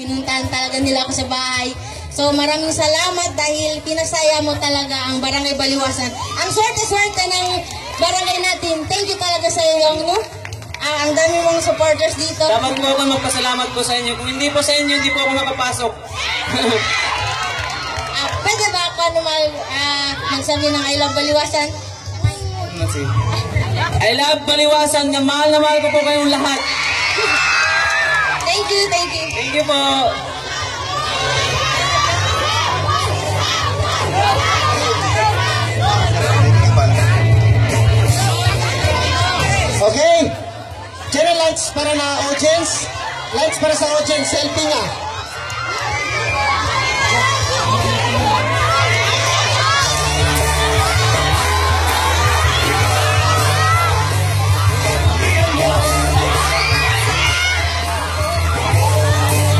Pinuntahan talaga nila ako sa bahay. So maraming salamat dahil pinasaya mo talaga ang Barangay Baliwasan. Ang swerte-swerte ng barangay natin. Thank you talaga sa iyo, no? Ah, ang dami mong supporters dito. Dapat po ako magpasalamat po sa inyo. Kung hindi po sa inyo, hindi po ako makapasok. Ah, pwede ba ako ano, mag, ah, magsabi ng I love Baliwasan? I love Baliwasan na mahal na mahal ko po kayong lahat. Thank you, thank you. Thank you po. Okay. General lights para na audience. Lights para sa audience. Selfie